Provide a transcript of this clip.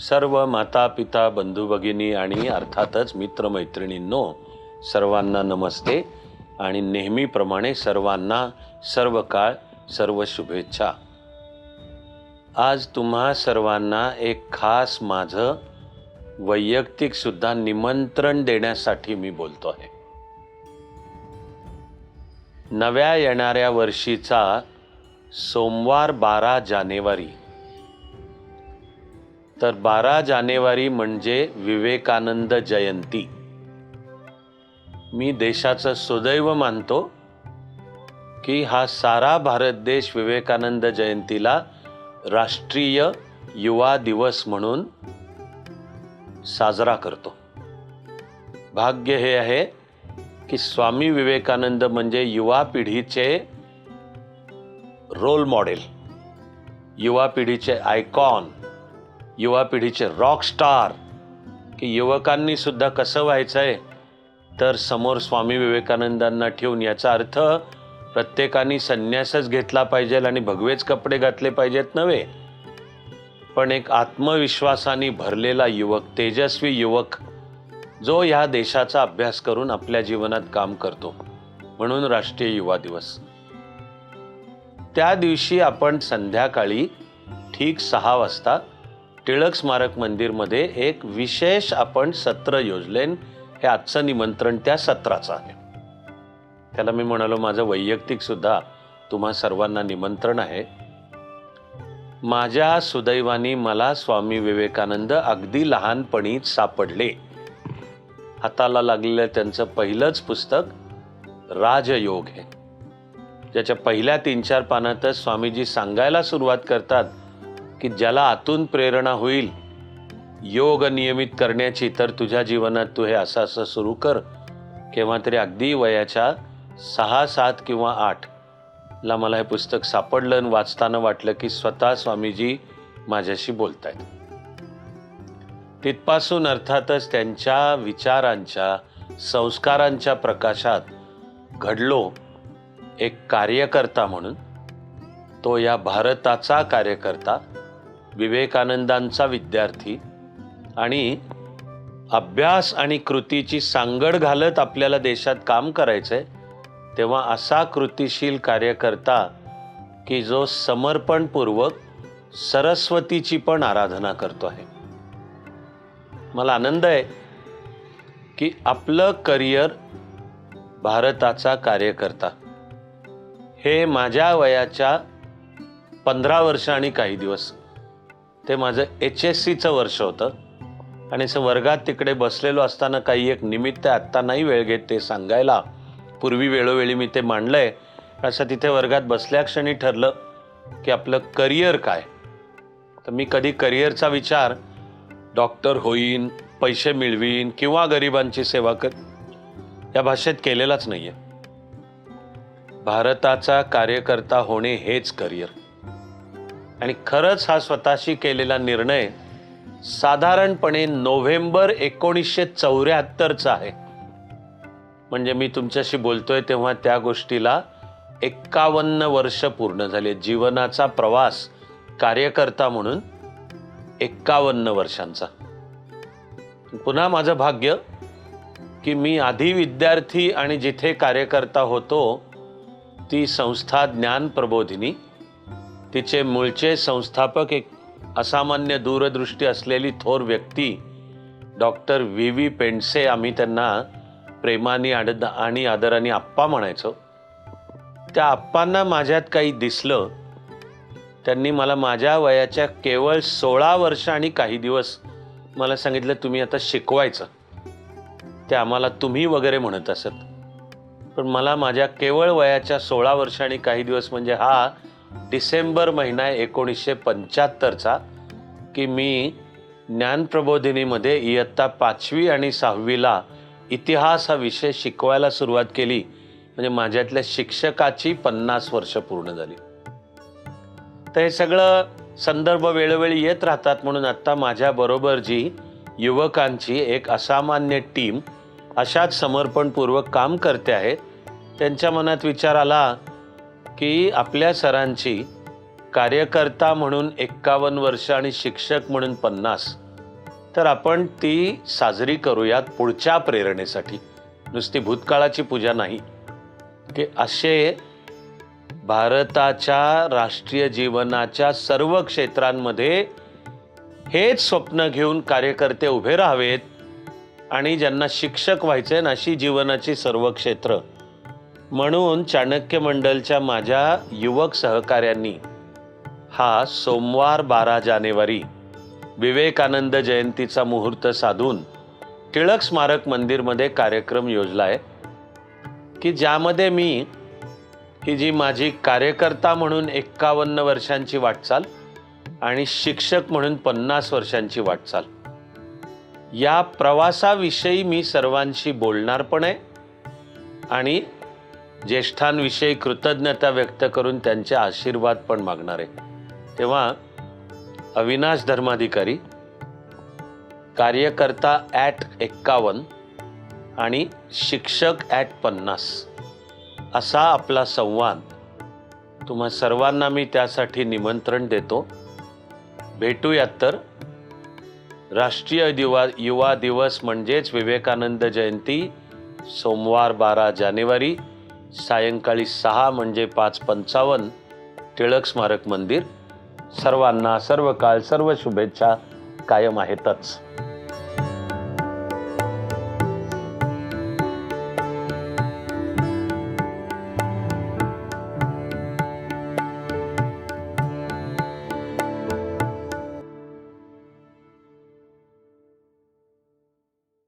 सर्व माता पिता बंधू भगिनी आणि अर्थातच मित्रमैत्रिणींनो सर्वांना नमस्ते आणि नेहमीप्रमाणे सर्वांना सर्व काळ सर्व शुभेच्छा. आज तुम्हा सर्वांना एक खास माझं वैयक्तिकसुद्धा निमंत्रण देण्यासाठी मी बोलतो आहे. नव्या येणाऱ्या वर्षीचा सोमवार बारा जानेवारी तर बारा जानेवारी म्हणजे विवेकानंद जयंती. मी देशाचं सुदैव मानतो की हा सारा भारत देश विवेकानंद जयंतीला राष्ट्रीय युवा दिवस म्हणून साजरा करतो. भाग्य हे आहे की स्वामी विवेकानंद म्हणजे युवा पिढीचे रोल मॉडेल युवा पिढीचे आयकॉन युवा पिढीचे रॉक स्टार की युवकांनी सुद्धा कसं व्हायचं आहे तर समोर स्वामी विवेकानंदांना ठेवून याचा अर्थ प्रत्येकाने संन्यासच घेतला पाहिजे आणि भगवेच कपडे घातले पाहिजेत नव्हे. पण एक आत्मविश्वासाने भरलेला युवक तेजस्वी युवक जो ह्या देशाचा अभ्यास करून आपल्या जीवनात काम करतो. म्हणून राष्ट्रीय युवा दिवस. त्या दिवशी आपण संध्याकाळी ठीक सहा वाजता टिळक स्मारक मंदिरमध्ये एक विशेष आपण सत्र योजलेन हे आजचं निमंत्रण त्या सत्राचं आहे. त्याला मी म्हणालो माझं वैयक्तिकसुद्धा तुम्हा सर्वांना निमंत्रण आहे. माझ्या सुदैवाने मला स्वामी विवेकानंद अगदी लहानपणीच सापडले. हाताला लागलेलं त्यांचं पहिलंच पुस्तक राजयोग आहे ज्याच्या पहिल्या तीन चार पानातच स्वामीजी सांगायला सुरुवात करतात की ज्याला आतून प्रेरणा होईल योग नियमित करण्याची तर तुझ्या जीवनात तू हे असं असं सुरू कर. केव्हा तरी अगदी वयाच्या सहा सात किंवा आठ ला मला हे पुस्तक सापडलं आणि वाचताना वाटलं की स्वतः स्वामीजी माझ्याशी बोलतायत. तिथपासून अर्थातच त्यांच्या विचारांच्या संस्कारांच्या प्रकाशात घडलो एक कार्यकर्ता म्हणून. तो या भारताचा कार्यकर्ता. विवेकानंदांचा विद्यार्थी आणि अभ्यास आणि कृतीची सांगड घालत आपल्याला देशात काम करायचं आहे तेव्हा असा कृतिशील कार्यकर्ता की जो समर्पणपूर्वक सरस्वतीची पण आराधना करतो आहे. मला आनंद आहे की आपलं करिअर भारताचा कार्यकर्ता. हे माझ्या वयाच्या पंधरा वर्ष आणि काही दिवस ते माझं एच एस सीचं वर्ष होतं. आणि असं वर्गात तिकडे बसलेलो असताना काही एक निमित्त आत्ता नाही वेळ घेत ते सांगायला. पूर्वी वेळोवेळी मी ते मांडलं आहे असं तिथे वर्गात बसल्या क्षणी ठरलं की आपलं करिअर काय? तर मी कधी करिअरचा विचार डॉक्टर होईन पैसे मिळवीन किंवा गरिबांची सेवा कर या भाषेत केलेलाच नाही आहे भारताचा कार्यकर्ता होणे हेच करिअर. आणि खरंच हा स्वतःशी केलेला निर्णय साधारणपणे नोव्हेंबर एकोणीसशे चौऱ्याहत्तरचा आहे. म्हणजे मी तुमच्याशी बोलतोय तेव्हा त्या गोष्टीला एक्कावन्न वर्ष पूर्ण झाले. जीवनाचा प्रवास कार्यकर्ता म्हणून एक्कावन्न वर्षांचा. पुन्हा माझं भाग्य की मी आधी विद्यार्थी आणि जिथे कार्यकर्ता होतो ती संस्था ज्ञान प्रबोधिनी तिचे मूळचे संस्थापक एक असामान्य दूरदृष्टी असलेली थोर व्यक्ती डॉक्टर व्ही व्ही पेंडसे आम्ही त्यांना प्रेमाने आड आणि आदराने आप्पा म्हणायचो. त्या आप्पांना माझ्यात काही दिसलं. त्यांनी मला माझ्या वयाच्या केवळ सोळा वर्ष आणि काही दिवस मला सांगितलं तुम्ही आता शिकवायचं. ते आम्हाला तुम्ही वगैरे म्हणत असत. पण मला माझ्या केवळ वयाच्या सोळा वर्ष आणि काही दिवस म्हणजे हा डिसेंबर महिना एकोणीसशे पंच्याहत्तरचा की मी ज्ञानप्रबोधिनीमध्ये इयत्ता पाचवी आणि सहावीला इतिहास हा विषय शिकवायला सुरुवात केली. म्हणजे माझ्यातल्या शिक्षकाची पन्नास वर्ष पूर्ण झाली. तर हे सगळं संदर्भ वेळोवेळी येत राहतात म्हणून आत्ता माझ्याबरोबर जी युवकांची एक असामान्य टीम अशाच समर्पणपूर्वक काम करते आहे. त्यांच्या मनात विचार आला की आपल्या सरांची कार्यकर्ता म्हणून एक्कावन्न वर्ष आणि शिक्षक म्हणून पन्नास. तर आपण ती साजरी करूयात पुढच्या प्रेरणेसाठी. नुसती भूतकाळाची पूजा नाही. की असे भारताच्या राष्ट्रीय जीवनाच्या सर्व क्षेत्रांमध्ये हेच स्वप्न घेऊन कार्यकर्ते उभे राहावेत आणि ज्यांना शिक्षक व्हायचे ना अशी जीवनाची सर्व क्षेत्र. म्हणून चाणक्य मंडलच्या माझ्या युवक सहकाऱ्यांनी हा सोमवार बारा जानेवारी विवेकानंद जयंतीचा मुहूर्त साधून टिळक स्मारक मंदिरमध्ये कार्यक्रम योजला आहे की ज्यामध्ये मी ही जी माझी कार्यकर्ता म्हणून एक्कावन्न वर्षांची वाटचाल आणि शिक्षक म्हणून पन्नास वर्षांची वाटचाल. या प्रवासाविषयी मी सर्वांशी बोलणार पण आहे आणि ज्येष्ठांविषयी कृतज्ञता व्यक्त करून त्यांचे आशीर्वाद पण मागणार. आहे तेव्हा अविनाश धर्माधिकारी कार्यकर्ता ॲट एक्कावन्न आणि शिक्षक ॲट पन्नास असा आपला संवाद तुम्हा सर्वांना मी त्यासाठी निमंत्रण देतो. भेटूयात तर. राष्ट्रीय दिवा युवा दिवस म्हणजेच विवेकानंद जयंती सोमवार बारा जानेवारी. सायंकाळी सहा म्हणजे पाच पंचावन्न टिळक स्मारक मंदिर सर्वांना सर्व काळ सर्व शुभेच्छा कायम आहेतच.